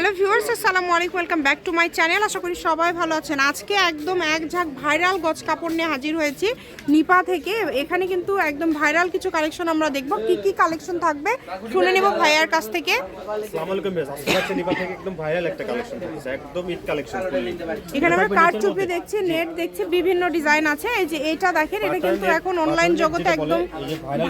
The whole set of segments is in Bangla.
হ্যালো ভিউয়ার্স আসসালামু আলাইকুম welcome back to my channel. আশা করি সবাই ভালো আছেন। আজকে একদম এক ঝাঁক ভাইরাল গজ কাপড় নিয়ে হাজির হয়েছি নিপা থেকে। এখানে কিন্তু একদম ভাইরাল কিছু কালেকশন আমরা দেখব। কি কি কালেকশন থাকবে শুনে নেব ভাইয়ার কাছ থেকে। আসসালামু আলাইকুম আজকে হচ্ছে নিপা থেকে একদম ভাইরাল একটা কালেকশন একদম ঈদ কালেকশন। এখানে আমরা কারচুপি দেখছি নেট দেখছি বিভিন্ন ডিজাইন আছে। এই যে এটা দেখেন এটা কিন্তু এখন অনলাইন জগতে একদম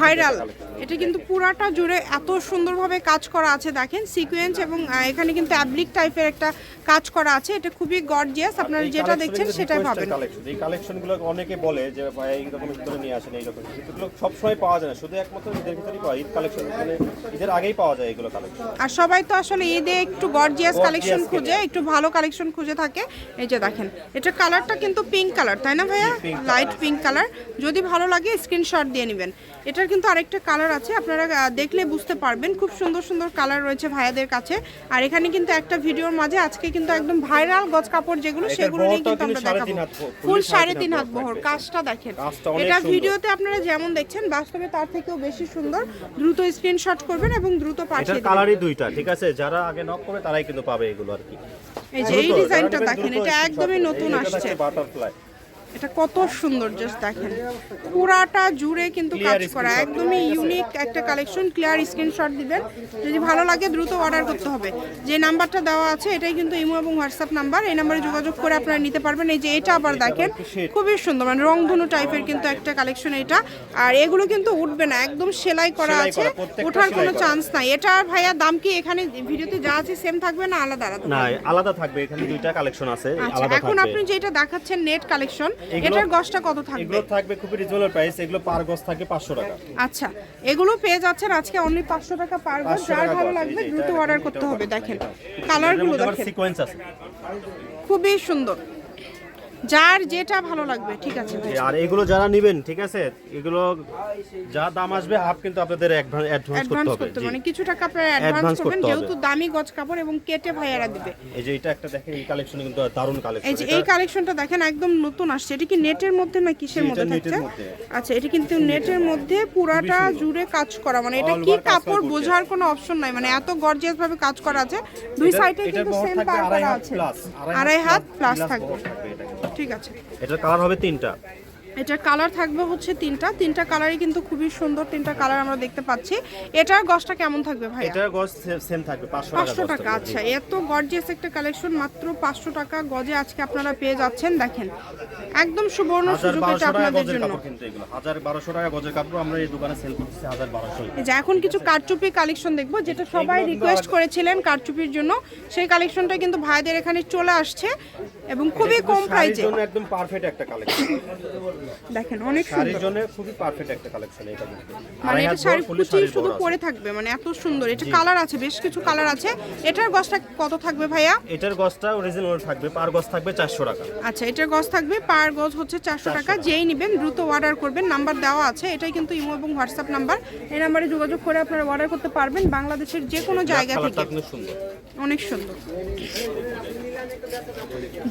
ভাইরাল এটা কিন্তু পুরাটা জুড়ে এত সুন্দরভাবে কাজ করা আছে দেখেন সিকোয়েন্স এবং এখানে কিন্তু অ্যাবলিক টাইপের একটা কাজ করা আছে এটা খুবই গর্জিয়াস আপনারা যেটা দেখছেন সেটাই পাবেন। এই কালেকশনগুলো অনেকে বলে যে ভাই এইরকম ভিতরে নিয়ে আসেন এইরকম কিন্তু এগুলো সবসময় পাওয়া যায় না। শুধু একমাত্র ঈদের ভিতরেই পাওয়া ঈদ কালেকশন মানে ঈদের আগেই পাওয়া যায় এগুলো কালেকশন আর সবাই তো আসলে ঈদে একটু গর্জিয়াস কালেকশন। খুঁজে একটু ভালো কালেকশন খুঁজে থাকে। এই যে দেখেন এটা কালারটা কিন্তু পিঙ্ক কালার তাই না ভাইয়া? লাইট পিঙ্ক কালার যদি ভালো লাগে স্ক্রিনশট দিয়ে নেবেন। এটার কিন্তু আরেকটা কালার আছে আপনারা দেখলে বুঝতে পারবেন। খুব সুন্দর সুন্দর কালার রয়েছে ভাইয়াদের কাছে। আর এখানে কিন্তু একটা ভিডিওর মাঝে আজকে কিন্তু একদম ভাইরাল গজ কাপড় যেগুলো সেগুলো নিয়ে কিন্তু আমরা দেখাবো। ফুল সাড়ে তিন হাত বহর কাজটা দেখেন। এটা ভিডিওতে আপনারা যেমন দেখছেন বাস্তবে তার থেকেও বেশি সুন্দর। দ্রুত স্ক্রিনশট করবেন এবং দ্রুত পাঠিয়ে দেবেন। কালারই দুইটা ঠিক আছে? যারা আগে নক করবে তারাই কিন্তু পাবে এগুলো আর কি। এই যে এই ডিজাইনটা দেখেন এটা একদমই নতুন আসছে। বাটারফ্লাই এটা কত সুন্দর জাস্ট দেখেন। পুরাটা জুড়ে কিন্তু কাজ করা একদমই ইউনিক একটা কালেকশন ক্লিয়ার স্ক্রিনশট দিবেন। যদি ভালো লাগে দ্রুত অর্ডার করতে হবে। যে নাম্বারটা দেওয়া আছে এটাই কিন্তু ইমো এবং হোয়াটসঅ্যাপ নাম্বার এই নাম্বারে যোগাযোগ করে আপনারা নিতে পারবেন। এই যে এটা আবার দেখেন খুবই সুন্দর মানে রংধনু টাইপের কিন্তু একটা কালেকশন এটা। আর এগুলো কিন্তু উঠবে না একদম সেলাই করা আছে। ওঠার কোনো চান্স নাই। এটা ভাইয়া দাম কি এখানে ভিডিওতে যা আছে সেম থাকবে না আলাদা আলাদা না আলাদা থাকবে। এখানে দুইটা কালেকশন আছে আচ্ছা আলাদা এখন আপনি যেটা দেখাচ্ছেন নেট কালেকশন এটার গসটা কত থাকবে? এগুলো থাকবে খুবই রিজনেবল প্রাইস এগুলো পার গস থাকে পাঁচশো টাকা। আচ্ছা এগুলো পেয়ে যাচ্ছেন আজকে অনলি পাঁচশো টাকা পার গস যার ভালো লাগবে দ্রুত অর্ডার করতে হবে দেখেন। কালারগুলো দেখেন। সিকোয়েন্স আছে। খুবই সুন্দর। যার যেটা ভালো লাগবে ঠিক আছে ভাই। আর এগুলো যারা নেবেন ঠিক আছে এগুলো যা দাম আসবে হাফ কিন্তু আপনাদের অ্যাডভান্স করতে হবে। মানে কিছু টাকা আপনারা অ্যাডভান্স করবেন যেহেতু দামি গজ কাপড় এবং কেটে ভাইয়ারা দিবে। এই যে এটা একটা দেখেন এই কালেকশন কিন্তু দারুণ কালেকশন এই যে এই কালেকশনটা দেখেন একদম নতুন আসছে। এটা কি নেটের মধ্যে না কিসের মধ্যে থাকছে? আচ্ছা এটা কিন্তু নেটের মধ্যে পুরাটা জুড়ে কাজ করা মানে এটা কি কাপড় বোঝার কোনো অপশন নাই মানে এত গর্জিয়াস ভাবে কাজ করা আছে। দুই সাইডে কিন্তু সেম পার করা আছে। আড়াই হাত প্লাস থাকবে। ঠিক আছে। এটার কালার হবে তিনটা। এটার কালার থাকবে হচ্ছে তিনটা। তিনটা কালারই কিন্তু খুবই সুন্দর তিনটা কালার আমরা দেখতে পাচ্ছি। এটার গসটা কেমন থাকবে ভাই এটার গজ সেম থাকবে 500 টাকা আচ্ছা। এত গর্জিয়াস একটা কালেকশন মাত্র পাঁচশো টাকা গজে আজকে আপনারা পেয়ে যাচ্ছেন দেখেন। একদম সুবর্ণ সুযোগ এটা আপনাদের জন্য। কাপড় কিন্তু এগুলো। হাজার বারোশো টাকা গজের কাপড় আমরা এই দোকানে সেল করতেছি হাজার বারোশো। এই যে এখন কিছু কারচুপি কালেকশন দেখব যেটা সবাই রিকোয়েস্ট করেছিলেন কারচুপির জন্য। সেই কালেকশনটা কিন্তু ভাইদের এখানে চলে আসছে। এবং খুবই কম প্রাইজে জন্য একদম পারফেক্ট একটা কালেকশন দেখেন অনেক সুন্দর। শাড়ির জন্য খুবই পারফেক্ট একটা কালেকশন এটা মানে এটা শাড়ি বড়, কুচি শুধু পরে থাকবে মানে এত সুন্দর। এটা কালার আছে বেশ কিছু কালার আছে। এটার গজটা কত থাকবে ভাইয়া? এটার গজটা অরিজিনাল থাকবে পার গজ থাকবে চারশো টাকা। আচ্ছা এটার গজ থাকবে পার গজ হচ্ছে চারশো টাকা। যেই নেবেন দ্রুত অর্ডার করবেন। নাম্বার দেওয়া আছে এটাই কিন্তু ইমো এবং হোয়াটসঅ্যাপ নাম্বার এই নাম্বারে যোগাযোগ করে আপনারা অর্ডার করতে পারবেন বাংলাদেশের যে কোনো জায়গা থেকে। অনেক সুন্দর।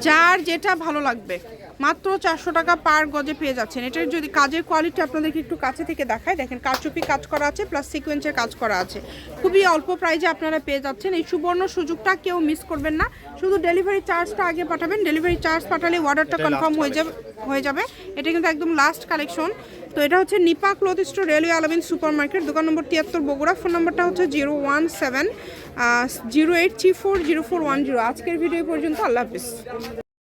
যার যেটা ভালো লাগবে। মাত্র চারশো টাকা পার গজে পেয়ে যাচ্ছেন। এটার যদি কাজের কোয়ালিটি আপনাদেরকে একটু কাছে থেকে দেখায় দেখেন কারচুপি কাজ করা আছে প্লাস সিকোয়েন্সের কাজ করা আছে। খুবই অল্প প্রাইজে আপনারা পেয়ে যাচ্ছেন। এই সুবর্ণ সুযোগটা কেউ মিস করবেন না। শুধু ডেলিভারি চার্জটা আগে পাঠাবেন। ডেলিভারি চার্জ পাঠালে অর্ডারটা কনফার্ম হয়ে যাবে হয়ে যাবে। এটা কিন্তু একদম লাস্ট কালেকশন তো এটা হচ্ছে Nipa cloth store railway Alamin super market দোকান নম্বর তিয়াত্তর বগুড়া। ফোন নম্বরটা হচ্ছে zero one seven zero eight three four zero four one zero আজকের ভিডিও পর্যন্ত আল্লাহ হাফিজ।